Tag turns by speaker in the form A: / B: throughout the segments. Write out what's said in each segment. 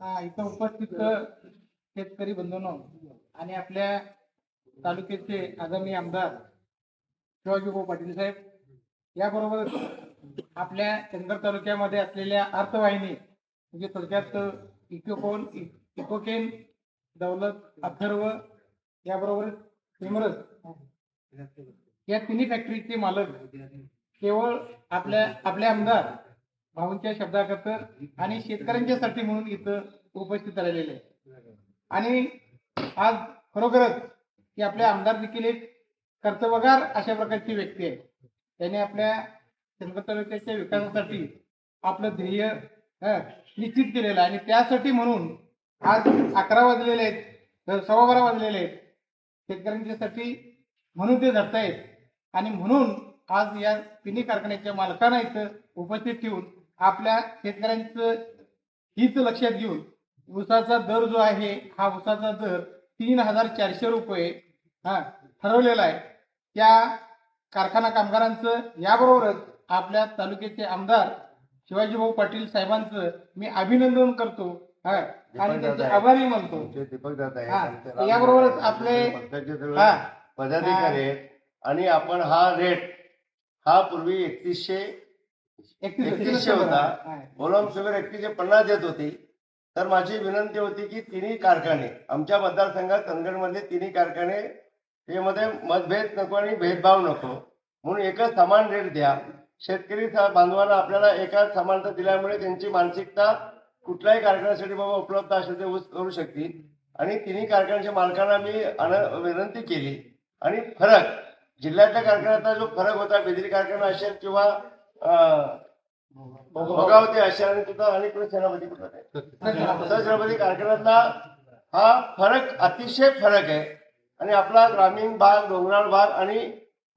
A: हा, इथं उपस्थित शेतकरी बंधूंनो आणि आपल्या तालुक्याचे आगामी आमदार शिवाजीभाऊ पाटील साहेब याबरोबर आपल्या चंदगड तालुक्यामध्ये असलेल्या अर्थवाहिनी म्हणजे थोडक्यात इकोकोन इकोकेन दौलत अथर्व याबरोबर सिमरस या तिन्ही फॅक्टरीचे मालक केवळ आपल्या आपले आमदार भाऊंच्या शब्दाकतर आणि शेतकऱ्यांच्यासाठी म्हणून इथं उपस्थित राहिलेले आहे. आणि आज खरोखरच की आपले आमदार देखील एक कर्तव्यगार अशा प्रकारची व्यक्ती आहे त्याने आपल्या चंद्र तालुक्याच्या विकासासाठी आपलं ध्येय निश्चित केलेलं आहे. आणि त्यासाठी म्हणून आज अकरा वाजलेले आहेत सव्वा बारा वाजलेले आहेत. शेतकऱ्यांच्यासाठी म्हणून ते झटतायत आणि म्हणून आज या तिन्ही कारखान्याच्या मालकांना इथं उपस्थित ठेवून आपल्या शेतकऱ्यांचं हित लक्षात घेऊन ऊसाचा दर जो आहे हा ऊसाचा दर तीन हजार चारशे रुपये हा ठरवलेला आहे. त्या कारखाना कामगारांचं याबरोबरच आपल्या तालुक्याचे आमदार शिवाजीभाऊ पाटील साहेबांचं मी अभिनंदन करतो. हा आणि त्यांचे आभारी मानतो. हा, याबरोबरच आपले-
B: पदाधिकारी आणि आपण हा रेट हा पूर्वी एकतीसशे
A: एकतीस
B: एकतीसशे होता. बोलम शुगर एकतीसशे पन्नास देत होती. तर माझी विनंती होती की तिन्ही कारखाने आमच्या मतदारसंघात चंदगडमधले तिन्ही कारखाने त्यामध्ये मतभेद नको आणि भेदभाव नको. म्हणून एकच समान रेट द्या. शेतकरी बांधवांना आपल्याला एकाच समानता दिल्यामुळे त्यांची मानसिकता कुठल्याही कारखान्यासाठी बाबा उपलब्ध असेल ते ऊस करू शकतील. आणि तिन्ही कारखान्याच्या मालकांना मी विनंती केली. आणि फरक जिल्ह्यातल्या कारखान्याचा जो फरक होता बेदरी कारखाना असेल किंवा भोगावती असेल सुद्धा अनेक आणि सेनापती कुठं हा फरक अतिशय फरक आहे. आणि आपला ग्रामीण भाग डोंगराळ भाग आणि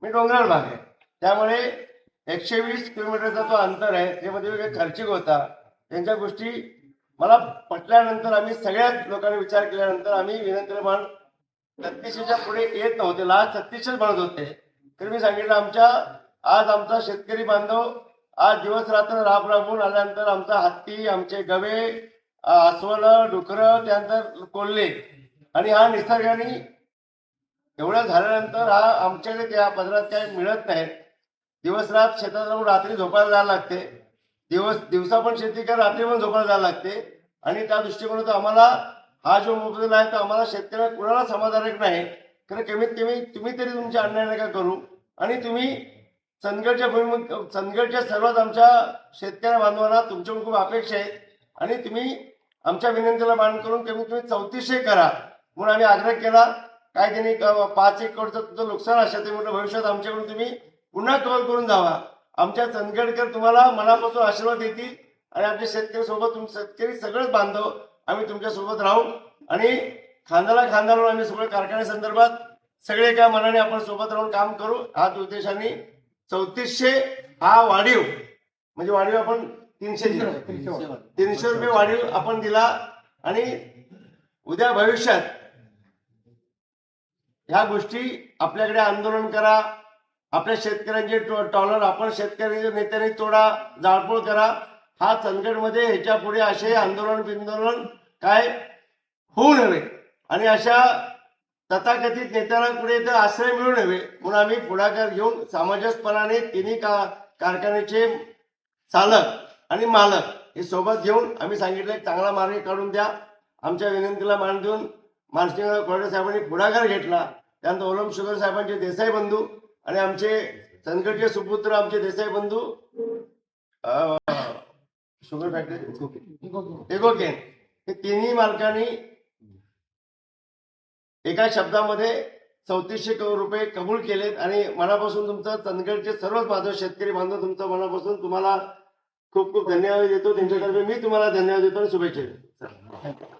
B: मी डोंगराळ भाग आहे. त्यामुळे एकशे वीस किलोमीटरचा जो अंतर आहे त्यामध्ये वेगळे खर्चिक होता त्यांच्या गोष्टी मला पटल्यानंतर आम्ही सगळ्याच लोकांनी विचार केल्यानंतर आम्ही विनंती मान छत्तीसच्या पुढे येत नव्हते. लास्ट छत्तीसच म्हणत होते. तर मी सांगितलं आमच्या आज आमचा शेतकरी बांधव आज दिवस रात्र राब राबून आल्यानंतर आमचा हत्ती आमचे गवे अस्वल डुकरं त्यानंतर कोल्हे. आणि हा निसर्गाने एवढं झाल्यानंतर हा आमच्याकडे त्या पदरात काही मिळत नाही. दिवस रात शेतात जाऊन रात्री झोपायला जायला लागते. दिवस दिवसा पण शेती कर रात्री पण झोपायला जायला लागते. आणि त्या दृष्टिकोनातून आम्हाला हा जो मोबदला आहे तो आम्हाला शेतकऱ्यांना कुणाला समाधानक नाही. कारण कमीत कमी तुम्ही तरी तुमच्या अन्याय नका करू. आणि तुम्ही चंदगडच्या भूमी चंदगडच्या सर्वात आमच्या शेतकऱ्या बांधवांना तुमच्याकडून खूप अपेक्षा आहेत आणि तुम्ही आमच्या विनंतीला मान करून कमी तुम्ही चौतीसशे करा म्हणून आम्ही आग्रह केला. काय त्यांनी पाच एक करोडचं तुमचं नुकसान असेल ते म्हटलं भविष्यात आमच्याकडून तुम्ही पुन्हा कव्हर करून जावा. आमच्या चंदगडकर तुम्हाला मनापासून आशीर्वाद देतील. आणि आमच्या शेतकरी सोबत तुम शेतकरी सगळंच बांधव आम्ही तुमच्यासोबत राहू. आणि खांद्याला खांदा लावून आम्ही कारखान्या कारखान्यासंदर्भात सगळे एका मनाने आपण सोबत राहून काम करू. हाच उद्देशाने चौतीसशे हा वाढीव. म्हणजे वाढीव आपण तीनशे दिला. तीनशे रुपये वाढीव आपण दिला आणि उद्या भविष्यात ह्या गोष्टी आपल्याकडे आंदोलन करा. आपल्या शेतकऱ्यांचे टॉलर आपण शेतकऱ्यांच्या नेत्यांनी तोडा जाळपोळ करा. हा चंदगडमध्ये ह्याच्या पुढे असे आंदोलन बिंदोलन काय होऊ नये. आणि अशा तथाकथित नेत्यांना पुढे इथं आश्रय मिळू नये. म्हणून आम्ही पुढाकार घेऊन सामंजस्यपणाने तिन्ही का कारखान्याचे चालक आणि मालक हे सोबत घेऊन आम्ही सांगितलं एक चांगला मार्ग काढून द्या. आमच्या विनंतीला मान देऊन मानसिंह कोरडे साहेबांनी पुढाकार घेतला. त्यानंतर ओलम शुगर साहेबांचे देसाई बंधू आणि आमचे चंदगडचे सुपुत्र आमचे देसाई बंधू शुगर फॅक्टरी एगोकेन हे तिन्ही मालकांनी एका शब्दामध्ये चौतीसशे करोड रुपये कबूल केलेत आणि मनापासून तुमचं चंदगडचे सर्वच माझं शेतकरी बांधव तुमचं मनापासून तुम्हाला खूप खूप धन्यवाद देतो. त्यांच्यातर्फे मी तुम्हाला धन्यवाद देतो आणि शुभेच्छा देतो.